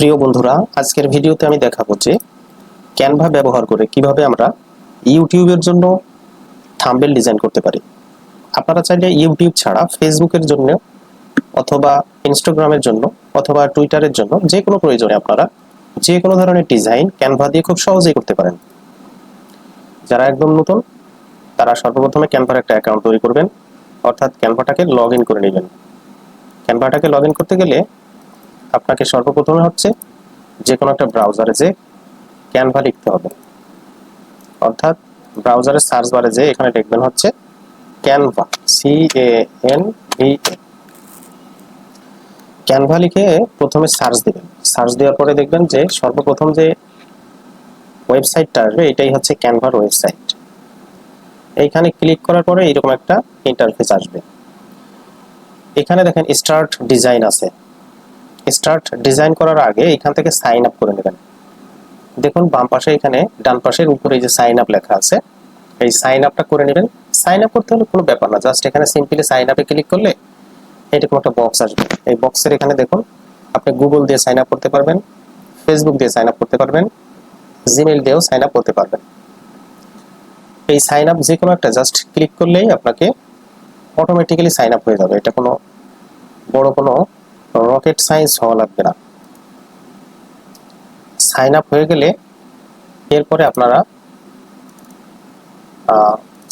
প্রিয় বন্ধুরা, আজকের ভিডিওতে আমি দেখাবো যে ক্যানভা ব্যবহার করে কীভাবে আমরা ইউটিউবের জন্য থাম্বেল ডিজাইন করতে পারি। আপনারা চাইলে ইউটিউব ছাড়া ফেসবুকের জন্য অথবা ইনস্টাগ্রামের জন্য অথবা টুইটারের জন্য যে কোনো প্রয়োজনে আপনারা যে কোনো ধরনের ডিজাইন ক্যানভা দিয়ে খুব সহজেই করতে পারেন। যারা একদম নতুন, তারা সর্বপ্রথমে ক্যানভার একটা অ্যাকাউন্ট তৈরি করবেন, অর্থাৎ ক্যানভাটাকে লগ ইন করে নেবেন। ক্যানভাটাকে লগ ইন করতে গেলে আপনাকে সর্বপ্রথমে হচ্ছে যে কোনো একটা ব্রাউজারে যে ক্যানভা লিখতে হবে। অর্থাৎ ব্রাউজারের সার্চ বারে যে এখানে দেখবেন হচ্ছে Canva C A N V A Canva লিখে প্রথমে সার্চ দিবেন। সার্চ দেওয়ার পরে দেখবেন যে সর্বপ্রথম যে ওয়েবসাইটটা আসবে, এটাই হচ্ছে ক্যানভার ওয়েবসাইট এইখানে ক্লিক করার পরে এরকম একটা ইন্টারফেস আসবে। এখানে দেখেন স্টার্ট ডিজাইন আছে। স্টার্ট ডিজাইন করার আগে এখান থেকে সাইন আপ করে নেবেন দেখুন বাম পাশে এখানে ডান পাশের উপরে যে সাইন আপ লেখা আছে এই সাইন আপটা করে নেবেন সাইন আপ করতে হলে কোনো ব্যাপার না জাস্ট এখানে সিম্পলি সাইন আপে ক্লিক করলে এরকম একটা বক্স আসবে এই বক্সের এখানে দেখুন আপনি গুগল দিয়ে সাইন আপ করতে পারবেন ফেসবুক দিয়ে সাইন আপ করতে পারবেন জিমেল দিয়েও সাইন আপ করতে পারবেন এই সাইন আপ যে কোনো একটা জাস্ট ক্লিক করলেই আপনাকে অটোমেটিক্যালি সাইন আপ হয়ে যাবে এটা কোনো বড় কোনো রকেট সায়েন্স হওয়া লাগবে না। সাইন আপ হয়ে গেলে এরপরে আপনারা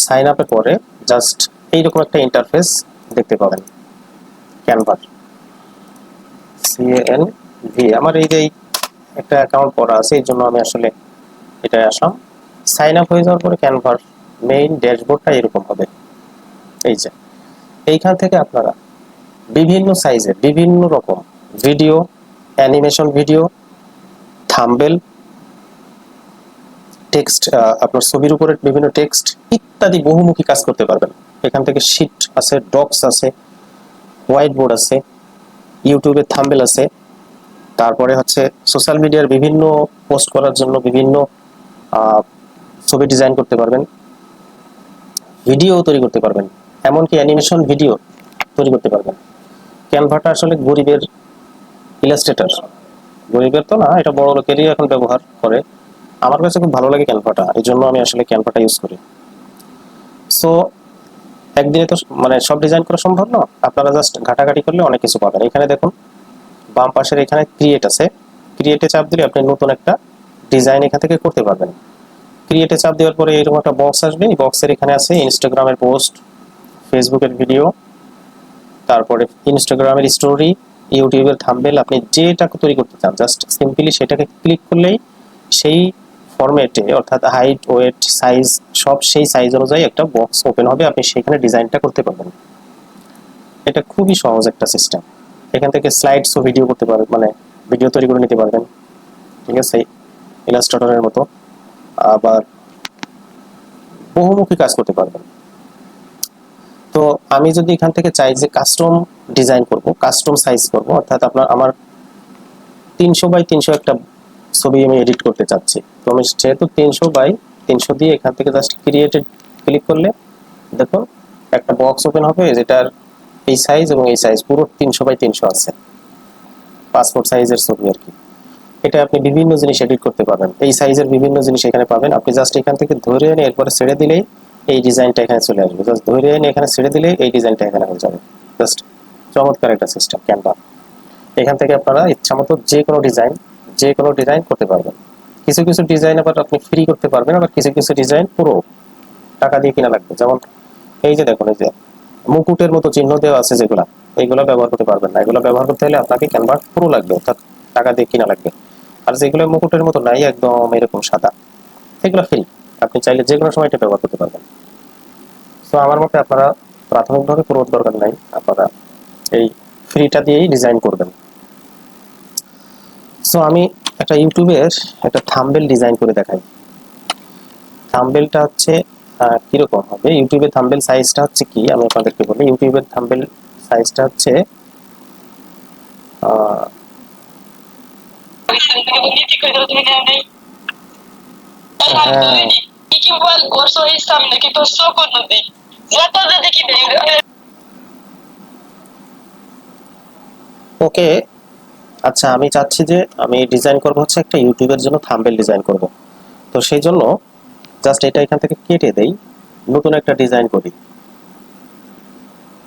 সাইন আপের পরে জাস্ট এইরকম একটা ইন্টারফেস দেখতে পাবেন। ক্যানভার সিএন ভি আমার এই যে একটা অ্যাকাউন্ট করা আছে, এই জন্য আমি আসলে এটাই আসলাম। সাইন আপ হয়ে যাওয়ার পরে ক্যানভার মেইন ড্যাশবোর্ডটা এরকম হবে। এই যে। এইখান থেকে আপনারা বিভিন্ন সাইজের বিভিন্ন রকম video animation video thumbnail text আপনার ছবির উপরে বিভিন্ন টেক্সট ইত্যাদি বহুমুখী কাজ করতে পারবেন। এখান থেকে শিট আছে ডক্স আছে হোয়াইট বোর্ড আছে ইউটিউবে থাম্বেল আছে, তারপরে হচ্ছে সোশ্যাল মিডিয়ার বিভিন্ন পোস্ট করার জন্য বিভিন্ন ছবি ডিজাইন করতে পারবেন ভিডিও তৈরি করতে পারবেন, এমনকি অ্যানিমেশন ভিডিও তৈরি করতে পারবেন। ক্যানভাটা আসলে গরিবের ইলাস্ট্রেটার গরিবের তো না, এটা বড় লোকেরই এখন ব্যবহার করে। আমার কাছে খুব ভালো লাগে ক্যানভাটা এই জন্য আমি আসলে ক্যানভাটা ইউজ করি। সো একদিনে তো মানে সব ডিজাইন করা সম্ভব না, আপনারা জাস্ট ঘাটাঘাটি করলে অনেক কিছু পাবেন। এখানে দেখুন, বাম পাশের এখানে ক্রিয়েট আছে। ক্রিয়েটে চাপ দিলে আপনি নতুন একটা ডিজাইন এখান থেকে করতে পারবেন। ক্রিয়েটে চাপ দেওয়ার পরে এরকম একটা বক্স আসবে, এই বক্সের এখানে আছে ইনস্টাগ্রামের পোস্ট ফেসবুকের ভিডিও তারপরে ইনস্টাগ্রামের স্টোরি ইউটিউবের থাম্বেল আপনি যেটা তৈরি করতে চান জাস্ট সিম্পলি সেটাকে ক্লিক করলেই সেই ফরম্যাটে অর্থাৎ হাইট ওয়েট সাইজ সব সেই সাইজ অনুযায়ী একটা বক্স ওপেন হবে, আপনি সেখানে ডিজাইনটা করতে পারবেন। এটা খুবই সহজ একটা সিস্টেম এখান থেকে স্লাইডস ও ভিডিও করতে পারবেন মানে ভিডিও তৈরি করে নিতে পারবেন। ঠিক আছে? ইলাস্ট্রেটরের মতো। আবার বহুমুখী কাজ করতে পারবেন। তো আমি যদি এখান থেকে চাই যে কাস্টম ডিজাইন করব কাস্টম সাইজ করব, অর্থাৎ আপনার আমার তিনশো বাই তিনশো একটা ছবি আমি এডিট করতে চাচ্ছি। তো আমি যেহেতু তিনশো বাই তিনশো দিয়ে এখান থেকে জাস্ট ক্রিয়েটেড ক্লিক করলে, দেখুন, একটা বক্স ওপেন হবে, যেটার এই সাইজ এবং এই সাইজ পুরো তিনশো বাই তিনশো আছে। পাসপোর্ট সাইজের ছবি আর কি। এটা আপনি বিভিন্ন জিনিস এডিট করতে পারবেন। এই সাইজের বিভিন্ন জিনিস এখানে পাবেন। আপনি জাস্ট এখান থেকে ধরে এনে এরপরে ছেড়ে দিলেই এই ডিজাইনটা এখানে চলে আসবে। জাস্ট ধরে এনে এখানে ছেড়ে দিলেই এই ডিজাইনটা এখানে হয়ে যাবে। জাস্ট চমৎকার একটা সিস্টেম ক্যানভা এখান থেকে আপনারা ইচ্ছা মতো যে কোনো ডিজাইন যে কোনো ডিজাইন করতে পারবেন। কিছু কিছু ডিজাইন আবার আপনি ফ্রি করতে পারবেন, আবার কিছু কিছু ডিজাইন পুরো টাকা দিয়ে কিনা লাগবে। যেমন এই যে দেখুন, এই যে মুকুটের মতো চিহ্ন দেওয়া আছে যেগুলা, এইগুলো ব্যবহার করতে পারবেন না। এগুলো ব্যবহার করতে হলে আপনাকে ক্যানভা পুরো লাগবে, অর্থাৎ টাকা দিয়ে কিনা লাগবে। আর যেগুলো মুকুটের মতো নাই, একদম এরকম সাদা, সেগুলো ফ্রি আপনি চাইলে যে কোনো সময় এটা ব্যবহার করতে পারবেন। তো আমার মতে আপনারা প্রাথমিকভাবে পুরো দরকার নাই আপনারা এই ফ্রিটা দিয়েই ডিজাইন করবেন সো আমি একটা ইউটিউবের একটা থাম্বেল ডিজাইন করে দেখাই থাম্বেলটা হচ্ছে কীরকম হবে ইউটিউবের থাম্বেল সাইজটা হচ্ছে কি আমি আপনাদেরকে বলি ইউটিউবের থাম্বেল সাইজটা হচ্ছে আহ, হ্যাঁ Equivalent corso exame que tu soco no de. Já tá dando aqui dentro. ওকে আচ্ছা আমি চাচ্ছি যে আমি ডিজাইন করব হচ্ছে একটা ইউটিউবের জন্য থাম্বেল ডিজাইন করব তো সেই জন্য জাস্ট এটা এখান থেকে কেটে দেই, নতুন একটা ডিজাইন করি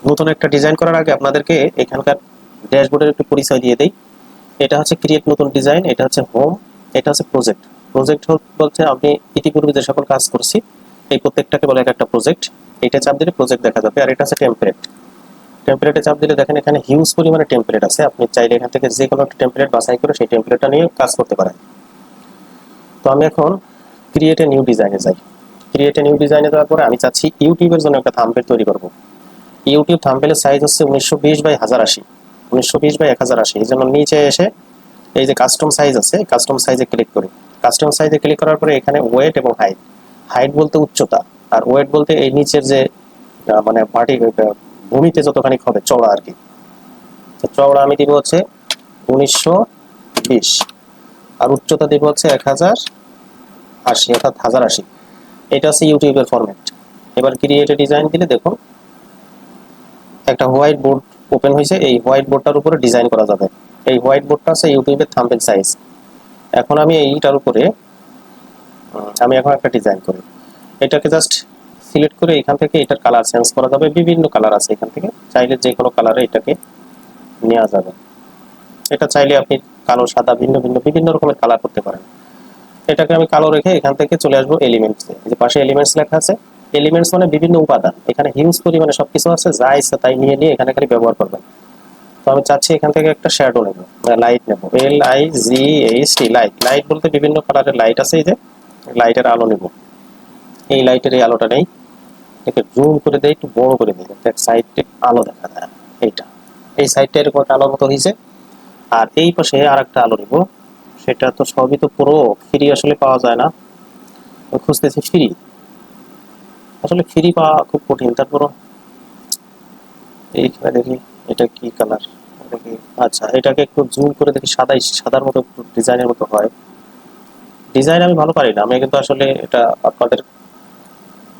নতুন একটা ডিজাইন করার আগে আপনাদেরকে এখানকার ড্যাশবোর্ডের একটু পরিচয় দিয়ে দেই এটা হচ্ছে ক্রিয়েট নতুন ডিজাইন এটা হচ্ছে হোম এটা হচ্ছে প্রজেক্ট প্রজেক্ট বলতে আমি ইতিপূর্বে যে সকল কাজ করছি, এই প্রত্যেকটাকে বলে এক একটা প্রজেক্ট এটা চাপ দিলে প্রজেক্ট দেখা যাবে। আর এটা হচ্ছে টেমপ্লেট টেমপ্লেটে চাপ দিলে দেখেন এখানে হিউজ পরিমাণে টেমপ্লেট আছে। আপনি চাইলে এখান থেকে যে কোনো একটা টেমপ্লেট বাছাই করে সেই টেমপ্লেটটা নিয়ে কাজ করতে পারেন। তো আমি এখন ক্রিয়েট এ নিউ ডিজাইনে যাই। ক্রিয়েট এ নিউ ডিজাইনে যাওয়ার পরে আমি চাচ্ছি ইউটিউবের জন্য একটা থাম্বনেল তৈরি করব। ইউটিউব থাম্বনেলের সাইজ হচ্ছে উনিশশো বিশ বাই হাজার আশি। উনিশশো বিশ বাই এক হাজার আশি। এই জন্য নিচে এসে এই যে কাস্টম সাইজ আছে কাস্টম সাইজে ক্লিক করি। কাস্টম সাইজে ক্লিক করার পরে এখানে ওয়েট এবং হাইট হাইট বলতে উচ্চতা, আর ওয়েট বলতে এই নিচের যে মানে ভার্টি ভূমিতে যতখানি হবে, চওড়া আর কি। তো চওড়া আমি দিব হচ্ছে উনিশশো বিশ, আর উচ্চতা দিব হচ্ছে এক হাজার আশি, অর্থাৎ হাজার আশি। এটা হচ্ছে ইউটিউবের ফরম্যাট এবার ক্রিয়েটে ডিজাইন দিলে দেখুন, একটা হোয়াইট বোর্ড ওপেন হয়েছে, এই হোয়াইট বোর্ডটার উপরে ডিজাইন করা যাবে। এই হোয়াইট বোর্ডটা আছে ইউটিউবের থাম্বেল সাইজ এখন আমি এইটার উপরে আমি এখন একটা ডিজাইন করি। এটাকে জাস্ট সিলেক্ট করে এখান থেকে এটার কালার চেঞ্জ করা যাবে, বিভিন্ন কালার আছে এখান থেকে। চাইলে যে কোনো কালারে এটাকে নেওয়া যাবে। এটা চাইলে আপনি কালো, সাদা, ভিন্ন ভিন্ন, বিভিন্ন রকমের কালার করতে পারেন। এটাকে আমি কালো রেখে এখান থেকে চলে আসব এলিমেন্টস যে পাশে এলিমেন্টস লেখা আছে এলিমেন্টস মানে বিভিন্ন উপাদান। এখানে হিউজ পরিমাণে সবকিছু আছে, যা ইচ্ছা তাই নিয়ে নিয়ে এখানে খালি ব্যবহার করবেন। তো আমি চাচ্ছি এখান থেকে একটা শ্যাডো নেব লাইট নেব। L I G H T light light বলতে বিভিন্ন কালারের লাইট আছে, এই যে লাইটের আলো নেব। এই লাইটের এই আলোটা নেই। এটাকে জুম করে দেয় একটু বড় করে দিই দেখ সাইডে আলো দেখা যায়। এইটা। এই সাইডটা এরকম একটা আলোর মতো হয়েছে। আর এই পাশে আর একটা আলো নেব। সেটা তো সবই তো পুরো ফ্রি আসলে পাওয়া যায় না। খুঁজতেছি ফ্রি আসলে ফ্রি পাওয়া খুব কঠিন। তারপরও এইখানে দেখি। এটা কি কালার দেখি আচ্ছা এটাকে একটু জুম করে দেখি সাদা সাদার মতো একটু ডিজাইনের মতো হয়। ডিজাইন আমি ভালো পারি না, আমি কিন্তু আসলে এটা আপনাদের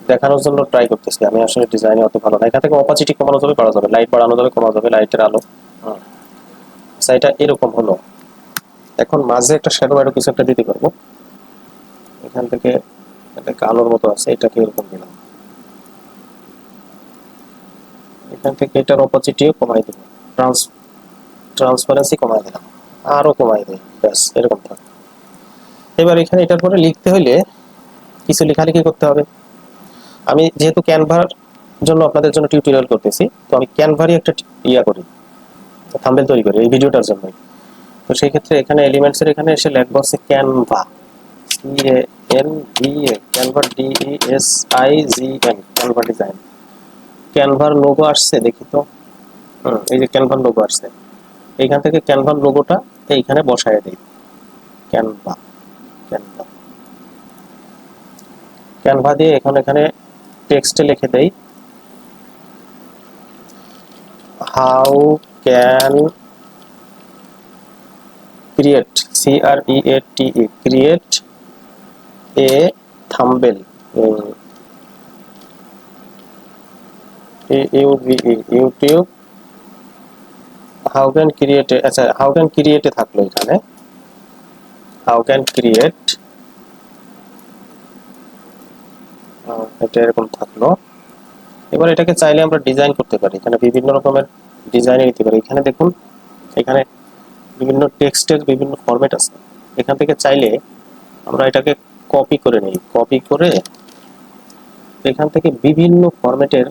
দেখানোর জন্য ট্রাই করতেছি। আমি আসলে ডিজাইনে অত ভালো না। এখান থেকে অপাচিটি কমানো যাবে বাড়া যাবে। লাইট বাড়ানো যাবে, কমানো যাবে লাইটের আলো। আচ্ছা এটা এরকম হলো। এখন মাঝে একটা শ্যাডো ম্যাডো কিছু একটা দিতে পারব। এখান থেকে এটাকে আলোর মতো আছে, এটাকে এরকম দিলাম। এখান থেকে এটার অপোজিটিও কমাই দিব। ট্রান্স ট্রান্সপারেন্সি কমাই দিলাম। আরও কমাই দিই। ব্যাস, এরকম থাক। এবার এখানে এটার পরে লিখতে হইলে কিছু লেখালেখি করতে হবে। আমি যেহেতু ক্যানভার জন্য আপনাদের জন্য টিউটোরিয়াল করতেছি, তো আমি ক্যানভারই একটা ইয়া করি থাম্বেল তৈরি করি এই ভিডিওটার জন্যই। তো সেই ক্ষেত্রে এখানে এলিমেন্টসের এখানে এসে লিখব হচ্ছে Canva N V A Canva D E S I G N Canva design ক্যানভার logo আসছে, দেখি তো। এই যে ক্যানভার লোগো আসছে। এইখান থেকে ক্যানভার লোগোটা এইখানে বসায় দিই। Canva Canva. ক্যানভা দিয়ে এখন এখানে টেক্সটে লিখে দেই। How can create C R E A T E create a thumbnail YouTube how can create আচ্ছা হাউ ক্যান ক্রিয়েটে থাকল এখানে। হাউ ক্যান ক্রিয়েট এটা এরকম থাকল। এবার এটাকে চাইলে আমরা ডিজাইন করতে পারি। এখানে বিভিন্ন রকমের ডিজাইনে নিতে পারি। এখানে দেখুন, এখানে বিভিন্ন টেক্সটের বিভিন্ন ফরম্যাট আছে। এখান থেকে চাইলে আমরা এটাকে কপি করে নিই। কপি করে এখান থেকে বিভিন্ন ফরম্যাটের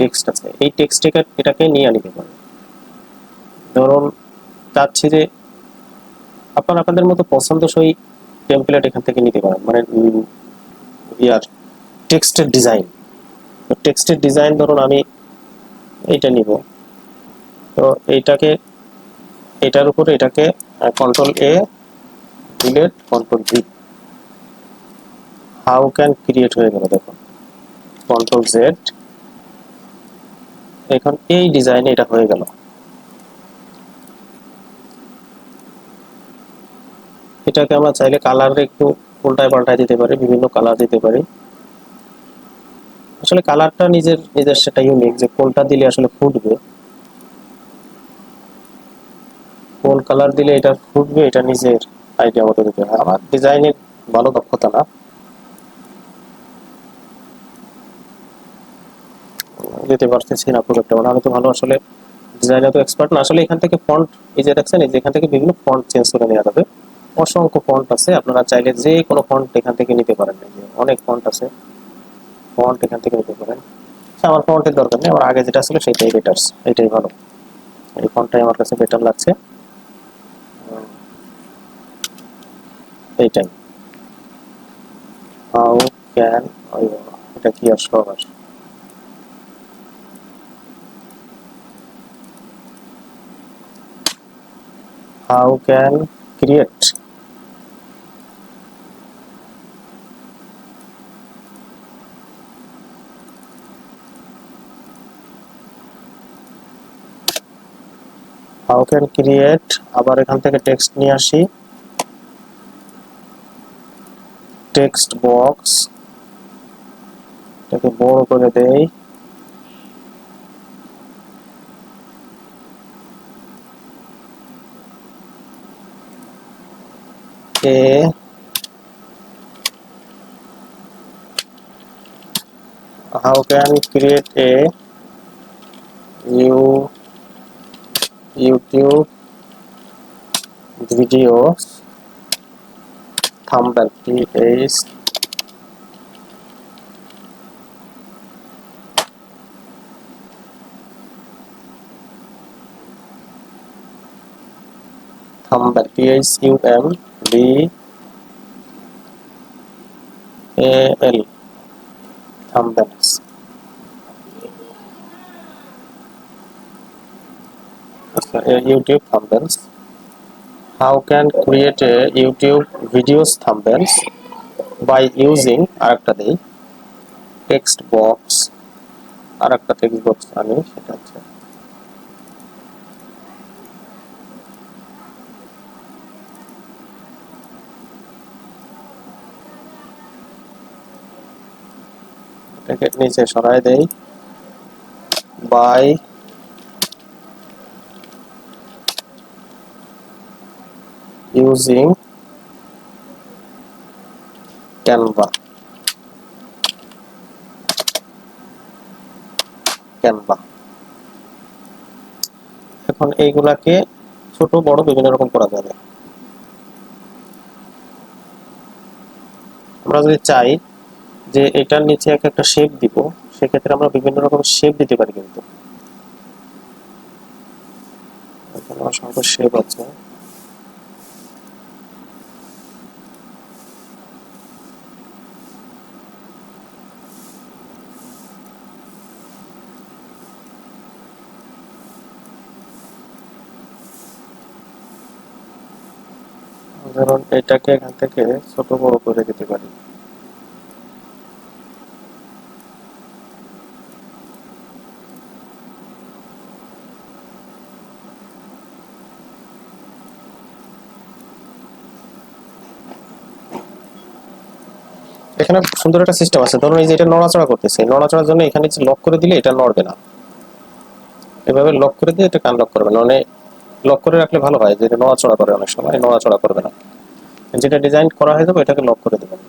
টেক্সট আছে। এই টেক্সটকে এটাকে নিয়ে নিতে পারি ধরুন, চাচ্ছি যে আপনারা আপনাদের মতো পছন্দসই টেমপ্লেট এখান থেকে নিতে পারেন। মানে ইয়ার টেক্সটের ডিজাইন তো টেক্সটের ডিজাইন ধরুন আমি এইটা নিব। তো এইটাকে, এটার উপরে এটাকে control A delete control V how can create হয়ে গেল দেখুন। কন্ট্রোল জেড এখন এই ডিজাইনে এটা হয়ে গেল। এটাকে আমরা চাইলে কালার একটু উল্টায় পাল্টায় দিতে পারি, বিভিন্ন কালার দিতে পারি। আসলে কালারটা নিজের নিজের সেটা ইউনিক যে কোনটা দিলে আসলে ফুটবে। কোন কালার দিলে এটা ফুটবে, এটা নিজের আইডিয়া মতো দিতে হয় আমার ডিজাইনের ভালো দক্ষতা না। দিতে পারতেছি না খুব একটা মানে আমি তো ভালো আসলে ডিজাইনে তো এক্সপার্ট না। আসলে এখান থেকে ফন্ট এই যে দেখছেন এই যে এখান থেকে বিভিন্ন ফন্ট চেঞ্জ করে নেওয়া যাবে। অসংখ্য ফন্ট আছে আপনারা চাইলে যে কোনো ফন্ট এখান থেকে নিতে পারেন। যে অনেক ফন্ট আছে ফন্ট এখান থেকে নিতে পারেন। আচ্ছা, আমার ফন্টের দরকার নেই আমার আগে যেটা ছিল সেটাই বেটার্স এটাই ভালো। এই ফন্টটাই আমার কাছে বেটার লাগছে। এইটাই। হাউ ক্যান এটা কি আসলো আবার? How can create? How can create? আবার এখান থেকে টেক্সট নিয়ে আসি। টেক্সট বক্স এটাকে বড় করে দেই। A how can create a new youtube video? Thumbnail page thumbnail p h u m b a আচ্ছা, এ YouTube thumbnails how can create a YouTube videos thumbnails by using আরেকটা text box আরেকটা text box আনি সেটা হচ্ছে এটাকে নিচে সরাই দেই। বাই using Canva Canva এখন এইগুলাকে ছোট, বড় বিভিন্ন রকম করা যাবে। আমরা যদি চাই যে এটার নিচে এক একটা শেপ দিব, সেক্ষেত্রে আমরা বিভিন্ন রকম শেপ দিতে পারি কিন্তু। এখানে শেপ আছে। ধরুন এটাকে এখান থেকে ছোট বড় করে দিতে পারি। এখানে সুন্দর একটা সিস্টেম আছে। ধরুন এই যে এটা নড়াচড়া করতেছে নড়াচড়ার জন্য এখানে যে লক করে দিলে এটা নড়বে না। এভাবে লক করে দিয়ে এটা কান লক করবে না। মানে লক করে রাখলে ভালো হয়, যে এটা নড়াচড়া করে অনেক সময়, নড়াচড়া করবে না। যেটা ডিজাইন করা হয়ে যাবে, এটাকে লক করে দেবেন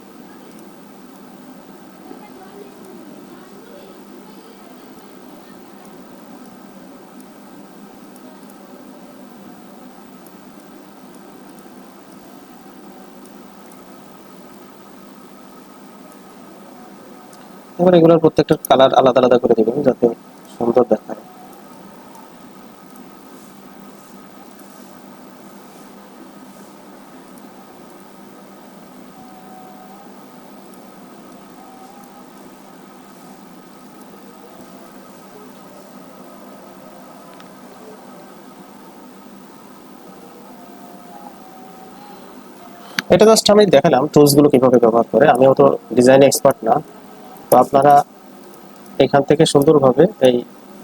এবার এগুলোর প্রত্যেকটা কালার আলাদা আলাদা করে দিবেন যাতে সুন্দর দেখায়। এটা জাস্ট আমি দেখালাম টুলসগুলো কীভাবে ব্যবহার করে। আমিও তো ডিজাইন এক্সপার্ট না। তো আপনারা এখান থেকে সুন্দরভাবে এই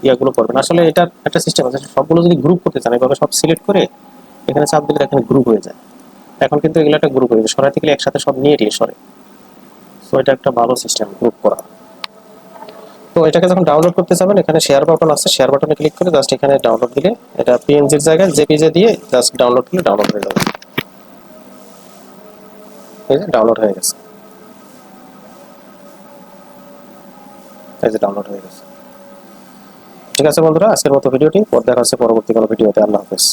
ইয়াগুলো করবেন। আসলে এটার একটা সিস্টেম আছে সবগুলো যদি গ্রুপ করতে চান, এভাবে সব সিলেক্ট করে এখানে চাপ দিলে এখানে গ্রুপ হয়ে যায়। এখন কিন্তু এগুলো একটা গ্রুপ হয়ে যায় সরাইতে গেলে একসাথে সব নিয়ে দিয়ে সরে। সো এটা একটা ভালো সিস্টেম গ্রুপ করা। তো তো এটাকে যখন ডাউনলোড করতে যাবেন, এখানে শেয়ার বাটন আছে শেয়ার বাটনে ক্লিক করে জাস্ট এখানে ডাউনলোড দিলে এটা পিএনজির জায়গায় জেপিজে দিয়ে জাস্ট ডাউনলোড করলে ডাউনলোড হয়ে যাবে। ডাউনলোড হয়ে গেছে। এই যে ডাউনলোড হয়ে গেছে। ঠিক আছে বন্ধুরা, আজকের মতো ভিডিওটি পর দেখা হচ্ছে পরবর্তী কোনো ভিডিওতে। আল্লাহ হাফেজ।